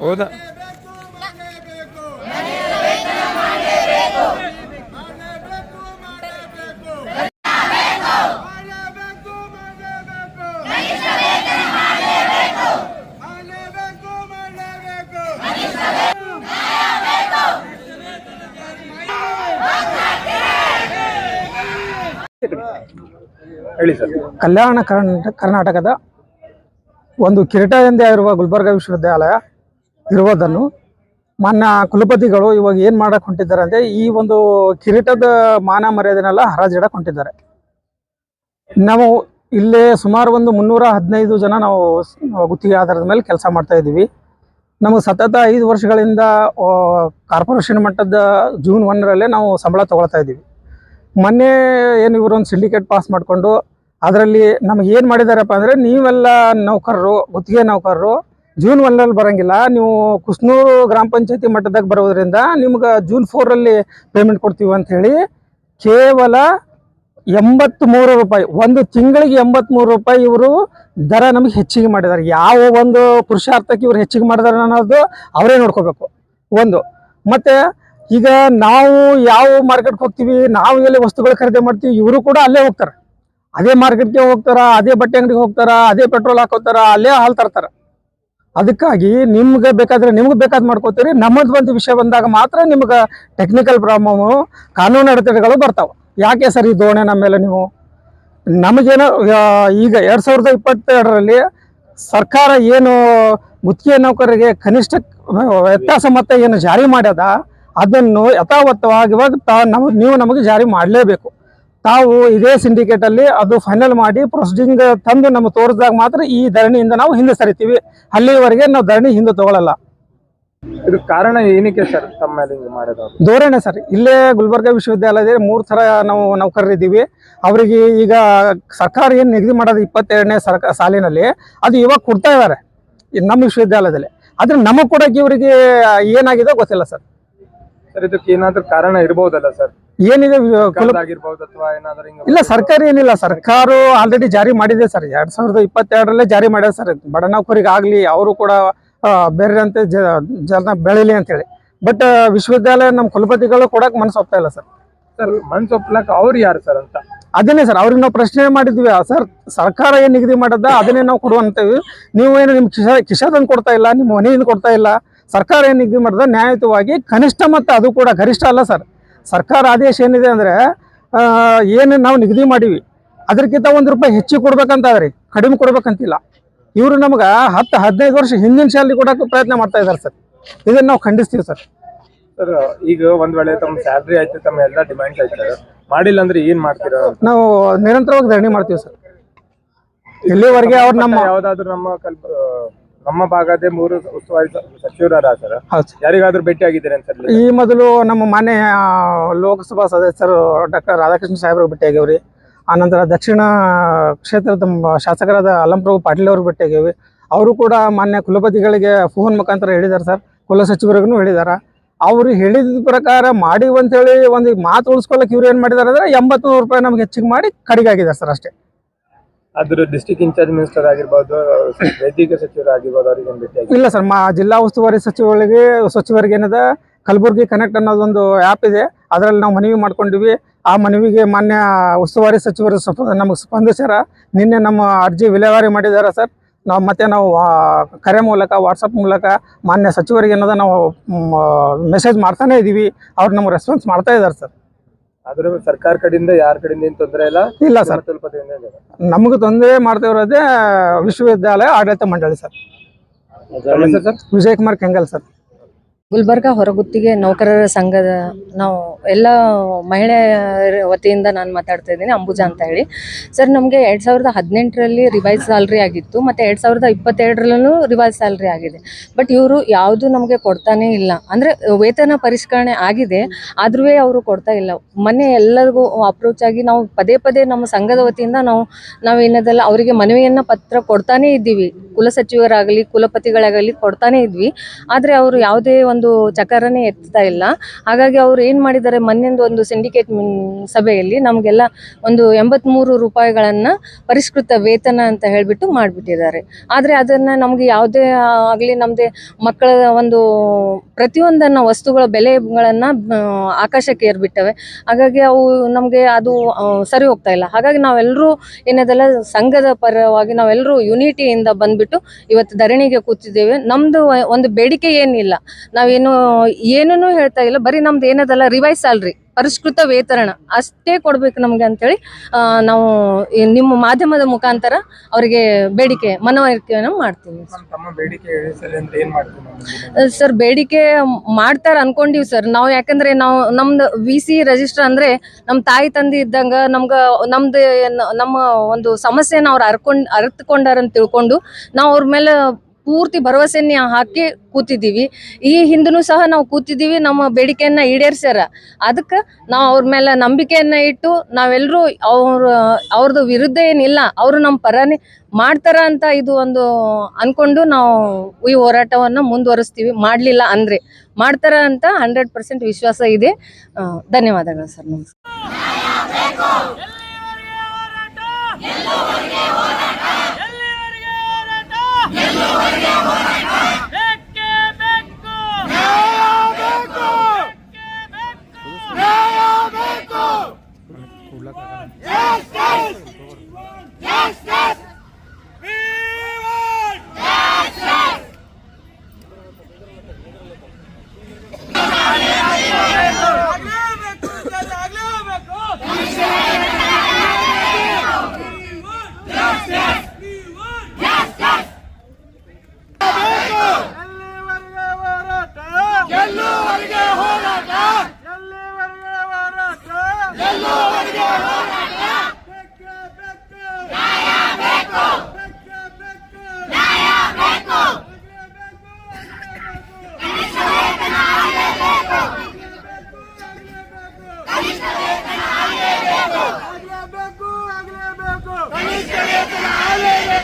ಹೌದಾ ಬೇಕು, ಮಾಡಲೇಬೇಕು. ಮಾಡಲೇಬೇಕು, ಮಾಡಲೇಬೇಕು. ಮಾಡಲೇಬೇಕು, ಮಾಡಲೇಬೇಕು. ಮಾಡಲೇಬೇಕು, ಮಾಡಲೇಬೇಕು. ಹೇಳಿ ಸರ್. ಕಲ್ಯಾಣ ಕರ್ನಾಟಕ ಕರ್ನಾಟಕದ ಒಂದು ಕಿರೀಟ ಎಂದೇ ಇರುವ ಗುಲ್ಬರ್ಗ ವಿಶ್ವವಿದ್ಯಾಲಯ ಇರುವುದನ್ನು ಮಾನ್ಯ ಕುಲಪತಿಗಳು ಇವಾಗ ಏನು ಮಾಡಕ್ಕೆ ಹೊಂಟಿದ್ದಾರೆ ಅಂದರೆ ಈ ಒಂದು ಕಿರೀಟದ ಮಾನ ಮರ್ಯಾದೆನೆಲ್ಲ ಹರಾಜಿಡಕ್ಕೆ ಹೊಂಟಿದ್ದಾರೆ ನಾವು ಇಲ್ಲೇ ಸುಮಾರು ಒಂದು ಮುನ್ನೂರ ಹದಿನೈದು ಜನ ನಾವು ಗುತ್ತಿಗೆ ಆಧಾರದ ಮೇಲೆ ಕೆಲಸ ಮಾಡ್ತಾ ಇದ್ದೀವಿ. ನಮಗೆ ಸತತ ಐದು ವರ್ಷಗಳಿಂದ ಕಾರ್ಪೊರೇಷನ್ ಮಟ್ಟದ ಜೂನ್ ಒಂದರಲ್ಲೇ ನಾವು ಸಂಬಳ ತಗೊಳ್ತಾ ಇದ್ದೀವಿ. ಮೊನ್ನೆ ಏನು ಇವರು ಒಂದು ಸಿಂಡಿಕೇಟ್ ಪಾಸ್ ಮಾಡಿಕೊಂಡು, ಅದರಲ್ಲಿ ನಮಗೆ ಏನು ಮಾಡಿದಾರಪ್ಪ ಅಂದರೆ, ನೀವೆಲ್ಲ ನೌಕರರು, ಗುತ್ತಿಗೆ ನೌಕರರು ಜೂನ್ ಒನ್ನಲ್ಲಿ ಬರೋಂಗಿಲ್ಲ. ನೀವು ಕುಸ್ನೂರು ಗ್ರಾಮ ಪಂಚಾಯತಿ ಮಟ್ಟದಾಗ ಬರೋದ್ರಿಂದ ನಿಮ್ಗೆ ಜೂನ್ ಫೋರಲ್ಲಿ ಪೇಮೆಂಟ್ ಕೊಡ್ತೀವಿ ಅಂತ ಹೇಳಿ ಕೇವಲ ಎಂಬತ್ತ್ಮೂರು ರೂಪಾಯಿ, ಒಂದು ತಿಂಗಳಿಗೆ ಎಂಬತ್ತ್ಮೂರು ರೂಪಾಯಿ ಇವರು ದರ ನಮಗೆ ಹೆಚ್ಚಿಗೆ ಮಾಡಿದ್ದಾರೆ ಯಾವ ಒಂದು ಪುರುಷಾರ್ಥಕ್ಕೆ ಇವರು ಹೆಚ್ಚಿಗೆ ಮಾಡಿದಾರೆ ಅನ್ನೋದು ಅವರೇ ನೋಡ್ಕೋಬೇಕು. ಒಂದು. ಮತ್ತು ಈಗ ನಾವು ಯಾವ ಮಾರ್ಕೆಟ್ಗೆ ಹೋಗ್ತೀವಿ, ನಾವು ಎಲ್ಲಿ ವಸ್ತುಗಳು ಖರೀದಿ ಮಾಡ್ತೀವಿ, ಇವರು ಕೂಡ ಅಲ್ಲೇ ಹೋಗ್ತಾರೆ. ಅದೇ ಮಾರ್ಕೆಟ್ಗೆ ಹೋಗ್ತಾರ, ಅದೇ ಬಟ್ಟೆ ಅಂಗಡಿಗೆ ಹೋಗ್ತಾರ, ಅದೇ ಪೆಟ್ರೋಲ್ ಹಾಕೋತಾರ, ಅಲ್ಲೇ ಹಾಲು ತರ್ತಾರ. ಅದಕ್ಕಾಗಿ ನಿಮ್ಗೆ ಬೇಕಾದ್ರೆ ನಿಮ್ಗೆ ಬೇಕಾದ್ ಮಾಡ್ಕೋತೀರಿ, ನಮ್ಮದು ಒಂದು ವಿಷಯ ಬಂದಾಗ ಮಾತ್ರ ನಿಮ್ಗೆ ಟೆಕ್ನಿಕಲ್ ಪ್ರಾಬ್ಲಮು ಕಾನೂನು ಅಡೆತಡೆಗಳು ಬರ್ತಾವೆ. ಯಾಕೆ ಸರ್ ಈ ಧೋರಣೆ ನಮ್ಮ ಮೇಲೆ ನೀವು? ನಮಗೇನೋ ಈಗ ಎರಡು ಸಾವಿರದ ಇಪ್ಪತ್ತೆರಡರಲ್ಲಿ ಸರ್ಕಾರ ಏನು ಗುತ್ತಿಗೆ ನೌಕರರಿಗೆ ಕನಿಷ್ಠ ವ್ಯತ್ಯಾಸ ಮತ್ತೆ ಏನು ಜಾರಿ ಮಾಡ್ಯದ ಅದನ್ನು ಯಥಾವತ್ತವಾಗಿ ಇವಾಗ ತಾ ನಮ್ ನೀವು ನಮಗೆ ಜಾರಿ ಮಾಡಲೇಬೇಕು. ತಾವು ಇದೇ ಸಿಂಡಿಕೇಟಲ್ಲಿ ಅಲ್ಲಿ ಅದು ಫೈನಲ್ ಮಾಡಿ ಪ್ರೊಸೀಡಿಂಗ್ ತಂದು ನಮ್ಗೆ ತೋರಿಸಿದಾಗ ಮಾತ್ರ ಈ ಧರಣಿಯಿಂದ ನಾವು ಹಿಂದೆ ಸರಿತೀವಿ. ಅಲ್ಲಿವರೆಗೆ ನಾವು ಧರಣಿ ಹಿಂದೆ ತಗೊಳ್ಳಲ್ಲ ಇದು ಕಾರಣ ಏನಕ್ಕೆ ಸರ್ ತಮ್ಮ ಮಾಡೋದು ಧೋರಣೆ ಸರ್ ಇಲ್ಲೇ ಗುಲ್ಬರ್ಗ ವಿಶ್ವವಿದ್ಯಾಲಯದಲ್ಲಿ ಮೂರು ಥರ ನಾವು ನೌಕರರಿದ್ದೀವಿ. ಅವರಿಗೆ ಈಗ ಸರ್ಕಾರ ಏನು ನಿಗದಿ ಮಾಡೋದು ಇಪ್ಪತ್ತೆರಡನೇ ಸರ್ಕ ಸಾಲಿನಲ್ಲಿ ಅದು ಇವಾಗ ಕೊಡ್ತಾ ಇದ್ದಾರೆ. ನಮ್ಮ ವಿಶ್ವವಿದ್ಯಾಲಯದಲ್ಲಿ. ಆದ್ರೆ ನಮಗೆ ಕೊಡೋಕೆ ಇವರಿಗೆ ಏನಾಗಿದೆ ಗೊತ್ತಿಲ್ಲ ಸರ್. ಸರ್ ಇದಕ್ಕೆ ಏನಾದ್ರೂ ಕಾರಣ ಇರಬಹುದಲ್ಲ ಸರ್? ಏನಿದೆ ವಿ- ಕುಲ ಆಗಿರ್ಬೋದು ಅಥವಾ ಏನಾದ್ರೂ ಹಿಂಗೆ ಇಲ್ಲ ಸರ್ಕಾರ ಏನಿಲ್ಲ. ಸರ್ಕಾರ ಆಲ್ರೆಡಿ ಜಾರಿ ಮಾಡಿದೆ ಸರ್. ಎರಡ್ ಸಾವಿರದ ಇಪ್ಪತ್ತೆರಡರಲ್ಲೇ ಜಾರಿ ಮಾಡ್ಯಾರ ಸರ್. ಬಡ ನೌಕರಿಗೆ ಆಗಲಿ ಅವರು ಕೂಡ ಆ, ಬೇರೆಂತೆ ಜ ಜನ ಬೆಳೀಲಿ ಅಂತೇಳಿ. ಬಟ್ ವಿಶ್ವವಿದ್ಯಾಲಯ ನಮ್ಮ ಕುಲಪತಿಗಳು ಕೊಡಕ್ಕೆ ಮನಸ್ಸು ಒಪ್ತಾ ಇಲ್ಲ ಸರ್. ಸರ್ ಮನ್ಸ್ ಒಪ್ಲಕ್ ಅವ್ರು ಯಾರು ಸರ್ ಅಂತ? ಅದನ್ನೇ ಸರ್ ಅವ್ರಿಗೆ ನಾವು ಪ್ರಶ್ನೆ ಮಾಡಿದ್ವಿ. ಸರ್ ಸರ್ಕಾರ ಏನು ನಿಗದಿ ಮಾಡದ ಅದನ್ನೇ ನಾವು ಕೊಡುವಂತೇವಿ. ನೀವು ಏನು ನಿಮ್ಮ ಕಿಶ ಕಿಶಾದನ್ ಕೊಡ್ತಾ ಇಲ್ಲ ನಿಮ್ಮ ಮನೆಯಿಂದ ಕೊಡ್ತಾ ಇಲ್ಲ. ಸರ್ಕಾರ ಏನು ನಿಗದಿ ಮಾಡಿದ್ರೆ ನ್ಯಾಯಯುತವಾಗಿ ಕನಿಷ್ಠ ಮತ್ತು ಅದು ಕೂಡ ಗರಿಷ್ಠ ಅಲ್ಲ ಸರ್. ಸರ್ಕಾರ ಆದೇಶ ಏನಿದೆ ಅಂದರೆ ಏನು ನಾವು ನಿಗದಿ ಮಾಡೀವಿ. ಅದಕ್ಕಿಂತ ಒಂದು ರೂಪಾಯಿ ಹೆಚ್ಚಿಗೆ ಕೊಡ್ಬೇಕಂತಾದ್ರಿ ಕಡಿಮೆ ಕೊಡ್ಬೇಕಂತಿಲ್ಲ. ಇವರು ನಮ್ಗೆ ಹತ್ತು ಹದಿನೈದು ವರ್ಷ ಹಿಂದಿನ ಶಾಲೆ ಕೊಡೋಕೆ ಪ್ರಯತ್ನ ಮಾಡ್ತಾ ಇದ್ದಾರೆ ಸರ್. ಇದನ್ನು ನಾವು ಖಂಡಿಸ್ತೀವಿ ಸರ್. ಸರ್ ಈಗ ಒಂದು ವೇಳೆ ತಮ್ಮ ಸ್ಯಾಲ್ರಿ ಆಯ್ತು ತಮ್ಮ ಎಲ್ಲ ಡಿಮ್ಯಾಂಡ್ ಆಯ್ತು ಮಾಡಿಲ್ಲ ಅಂದ್ರೆ ಏನ್ ಮಾಡ್ತೀರಾ? ನಾವು ನಿರಂತರವಾಗಿ ಧರಣಿ ಮಾಡ್ತೀವಿ ಸರ್. ಇಲ್ಲಿವರೆಗೆ ಅವ್ರು ನಮ್ಮ ಯಾವ್ದಾದ್ರು ನಮ್ಮ ಕಲ್ಪ ನಮ್ಮ ಭಾಗದ ಮೂರು ಉಸ್ತುವಾರಿ ಸಚಿವರ ಸರ್. ಹೌದು. ಯಾರಿಗಾದ್ರೂ ಭೇಟಿ ಆಗಿದ್ದೀರಾ ಸರ್ ಈ ಮೊದಲು ನಮ್ಮ ಮಾನ್ಯ ಲೋಕಸಭಾ ಸದಸ್ಯರು ಡಾಕ್ಟರ್ ರಾಧಾಕೃಷ್ಣ ಸಾಹೇಬ್ರಿಗೆ ಆಗ್ಯವ್ರಿ ಆನಂತರ ದಕ್ಷಿಣ ಕ್ಷೇತ್ರದ ಶಾಸಕರಾದ ಅಲಂಪ್ರಭು ಪಾಟೀಲ್ ಅವ್ರಿಗೆ ಆಗ್ಯವ್ರಿ ಅವರು ಕೂಡ ಮಾನ್ಯ ಕುಲಪತಿಗಳಿಗೆ ಫೋನ್ ಮುಖಾಂತರ ಹೇಳಿದ್ದಾರೆ ಸರ್. ಕುಲ ಸಚಿವರಿಗೂ ಹೇಳಿದ್ದಾರೆ ಅವರು ಹೇಳಿದ ಪ್ರಕಾರ ಮಾಡಿ ಅಂತೇಳಿ ಒಂದು ಮಾತು ಉಳಿಸ್ಕೊಳಕ್ಕೆ ಇವ್ರು ಏನು ಮಾಡಿದ್ದಾರೆ ಅಂದರೆ ಎಂಬತ್ತು ನೂರು ರೂಪಾಯಿ ನಮ್ಗೆ ಹೆಚ್ಚಿಗೆ ಮಾಡಿ ಕಡಿಗೆ ಆಗಿದ್ದಾರೆ ಸರ್ ಅಷ್ಟೇ. ಅದ್ರ ಡಿಸ್ಟಿಕ್ ಇನ್ಚಾರ್ಜ್ ಮಿನಿಸ್ಟರ್ ಆಗಿರ್ಬೋದು, ವೈದ್ಯಕೀಯ ಸಚಿವರಾಗಿರ್ಬೋದು ಅವ್ರಿಗೆ ಭೇಟಿ ಇಲ್ಲ ಸರ್, ಮಾ ಜಿಲ್ಲಾ ಉಸ್ತುವಾರಿ ಸಚಿವರಿಗೆ ಸಚಿವರಿಗೆ ಏನದ, ಕಲಬುರ್ಗಿ ಕನೆಕ್ಟ್ ಅನ್ನೋದೊಂದು ಆ್ಯಪ್ ಇದೆ. ಅದರಲ್ಲಿ ನಾವು ಮನವಿ ಮಾಡ್ಕೊಂಡಿವಿ. ಆ ಮನವಿಗೆ ಮಾನ್ಯ ಉಸ್ತುವಾರಿ ಸಚಿವರು ನಮಗೆ ಸ್ಪಂದಿಸ್ಯಾರ. ನಿನ್ನೆ ನಮ್ಮ ಅರ್ಜಿ ವಿಲೇವಾರಿ ಮಾಡಿದ್ದಾರೆ ಸರ್. ನಾವು ಮತ್ತೆ ನಾವು ಕರೆ ಮೂಲಕ ವಾಟ್ಸಪ್ ಮೂಲಕ ಮಾನ್ಯ ಸಚಿವರಿಗೆ ಏನದ ನಾವು ಮೆಸೇಜ್ ಮಾಡ್ತಾನೆ ಇದ್ದೀವಿ ಅವ್ರು ನಮ್ಗೆ ರೆಸ್ಪಾನ್ಸ್ ಮಾಡ್ತಾ ಇದ್ದಾರೆ ಸರ್. ಆದ್ರೂ ಸರ್ಕಾರ ಕಡೆಯಿಂದ ಯಾರ ಕಡೆಯಿಂದ ಏನ್ ತೊಂದರೆ ಇಲ್ಲ ಇಲ್ಲ ಸರ್. ಕುಲಪತಿಯಿಂದ ಇದೆ. ನಮಗೆ ತೊಂದರೆ ಮಾಡ್ತಾ ಇರೋದೇ ವಿಶ್ವವಿದ್ಯಾಲಯ ಆಡಳಿತ ಮಂಡಳಿ ಸರ್. ವಿಜಯ್ ಕುಮಾರ್ ಕೆಂಗಲ್ ಸರ್. ಗುಲ್ಬರ್ಗ ಹೊರಗುತ್ತಿಗೆ ನೌಕರರ ಸಂಘದ ನಾವು ಎಲ್ಲ ಮಹಿಳೆಯರ ವತಿಯಿಂದ ನಾನು ಮಾತಾಡ್ತಾ ಇದ್ದೀನಿ, ಅಂಬುಜಾ ಅಂತ ಹೇಳಿ. ಸರ್, ನಮಗೆ ಎರಡು ಸಾವಿರದ ಹದಿನೆಂಟರಲ್ಲಿ ರಿವೈಸ್ ಸ್ಯಾಲ್ರಿ ಆಗಿತ್ತು, ಮತ್ತು ಎರಡು ಸಾವಿರದ ಇಪ್ಪತ್ತೆರಡರಲ್ಲೂ ರಿವೈಸ್ ಸ್ಯಾಲ್ರಿ ಆಗಿದೆ. ಬಟ್ ಇವರು ಯಾವುದು ನಮಗೆ ಕೊಡ್ತಾನೇ ಇಲ್ಲ. ಅಂದರೆ ವೇತನ ಪರಿಷ್ಕರಣೆ ಆಗಿದೆ ಆದ್ರೂ ಅವರು ಕೊಡ್ತಾ ಇಲ್ಲ. ಮನೆ ಎಲ್ಲರಿಗೂ ಅಪ್ರೋಚ್ ಆಗಿ ನಾವು ಪದೇ ಪದೇ ನಮ್ಮ ಸಂಘದ ವತಿಯಿಂದ ನಾವು ನಾವೇನದಲ್ಲ ಅವರಿಗೆ ಮನವಿಯನ್ನು ಪತ್ರ ಕೊಡ್ತಾನೇ ಇದ್ದೀವಿ. ಕುಲಸಚಿವರಾಗಲಿ ಕುಲಪತಿಗಳಾಗಲಿ ಕೊಡ್ತಾನೇ ಇದ್ವಿ. ಆದರೆ ಅವರು ಯಾವುದೇ ಒಂದು ಒಂದು ಚಕರನೇ ಎತ್ತಾ ಇಲ್ಲ. ಹಾಗಾಗಿ ಅವ್ರು ಏನು ಮಾಡಿದ್ದಾರೆ, ಮೊನ್ನೆಂದು ಒಂದು ಸಿಂಡಿಕೇಟ್ ಸಭೆಯಲ್ಲಿ ನಮಗೆಲ್ಲ ಒಂದು ಎಂಬತ್ಮೂರು ರೂಪಾಯಿಗಳನ್ನ ಪರಿಷ್ಕೃತ ವೇತನ ಅಂತ ಹೇಳ್ಬಿಟ್ಟು ಮಾಡಿಬಿಟ್ಟಿದ್ದಾರೆ. ಆದರೆ ಅದನ್ನ ನಮಗೆ ಯಾವುದೇ ಆಗಲಿ ನಮ್ಮದೇ ಮಕ್ಕಳ ಒಂದು ಪ್ರತಿಯೊಂದನ್ನ ವಸ್ತುಗಳ ಬೆಲೆಗಳನ್ನ ಆಕಾಶಕ್ಕೆ ಏರ್ಬಿಟ್ಟವೆ. ಹಾಗಾಗಿ ಅವು ನಮಗೆ ಅದು ಸರಿ ಹೋಗ್ತಾ ಇಲ್ಲ. ಹಾಗಾಗಿ ನಾವೆಲ್ಲರೂ ಏನದಲ್ಲ, ಸಂಘದ ಪರವಾಗಿ ನಾವೆಲ್ಲರೂ ಯುನಿಟಿಯಿಂದ ಬಂದ್ಬಿಟ್ಟು ಇವತ್ತು ಧರಣಿಗೆ ಕೂತಿದ್ದೇವೆ. ನಮ್ದು ಒಂದು ಬೇಡಿಕೆ ಏನಿಲ್ಲ. ನಾವೇನು ಏನೂ ಹೇಳ್ತಾ ಇಲ್ಲ. ಬರೀ ನಮ್ದು ಏನದಲ್ಲ ರಿವೈಸ್ ಸ್ಯಾಲ್ರಿ ಪರಿಷ್ಕೃತ ವೇತನ ಅಷ್ಟೇ ಕೊಡ್ಬೇಕು ನಮ್ಗೆ ಅಂತೇಳಿ ನಾವು ನಿಮ್ಮ ಮಾಧ್ಯಮದ ಮುಖಾಂತರ ಅವರಿಗೆ ಬೇಡಿಕೆ ಮನವರಿಕೆಯನ್ನು ಮಾಡ್ತೀವಿ. ಏನ್ ಸರ್ ಬೇಡಿಕೆ ಮಾಡ್ತಾರ ಅನ್ಕೊಂಡಿವಿ ಸರ್. ನಾವು ಯಾಕಂದ್ರೆ ನಾವು ನಮ್ದು ವಿ ಸಿ ರಿಜಿಸ್ಟರ್ ಅಂದ್ರೆ ನಮ್ಮ ತಾಯಿ ತಂದೆ ಇದ್ದಂಗ ನಮ್ಗ ನಮ್ದು ಏನ್- ನಮ್ಮ ಒಂದು ಸಮಸ್ಯೆನ ಅವ್ರು ಅರ್ಕೊಂಡ್ ಅರ್ತ್ಕೊಂಡಾರ ಅಂತ ತಿಳ್ಕೊಂಡು ನಾವು ಅವ್ರ ಮೇಲೆ ಪೂರ್ತಿ ಭರವಸೆನ ಹಾಕಿ ಕೂತಿದ್ದೀವಿ. ಈ ಹಿಂದೂ ಸಹ ನಾವು ಕೂತಿದ್ದೀವಿ, ನಮ್ಮ ಬೇಡಿಕೆಯನ್ನ ಈಡೇರ್ಸ್ಯಾರ. ಅದಕ್ಕೆ ನಾವು ಅವ್ರ ಮೇಲೆ ನಂಬಿಕೆಯನ್ನ ಇಟ್ಟು ನಾವೆಲ್ಲರೂ ಅವ್ರ ಅವ್ರದ್ದು ವಿರುದ್ಧ ಏನಿಲ್ಲ, ಅವರು ನಮ್ಮ ಪರನೇ ಮಾಡ್ತಾರ ಅಂತ ಇದು ಒಂದು ಅನ್ಕೊಂಡು ನಾವು ಈ ಹೋರಾಟವನ್ನ ಮುಂದುವರಿಸ್ತೀವಿ. ಮಾಡಲಿಲ್ಲ ಅಂದ್ರೆ ಮಾಡ್ತಾರ ಅಂತ ಹಂಡ್ರೆಡ್ ಪರ್ಸೆಂಟ್ ವಿಶ್ವಾಸ ಇದೆ. ಧನ್ಯವಾದಗಳು ಸರ್, ನಮಸ್ಕಾರ. ಎಲ್ಲಿವರೆಗೆ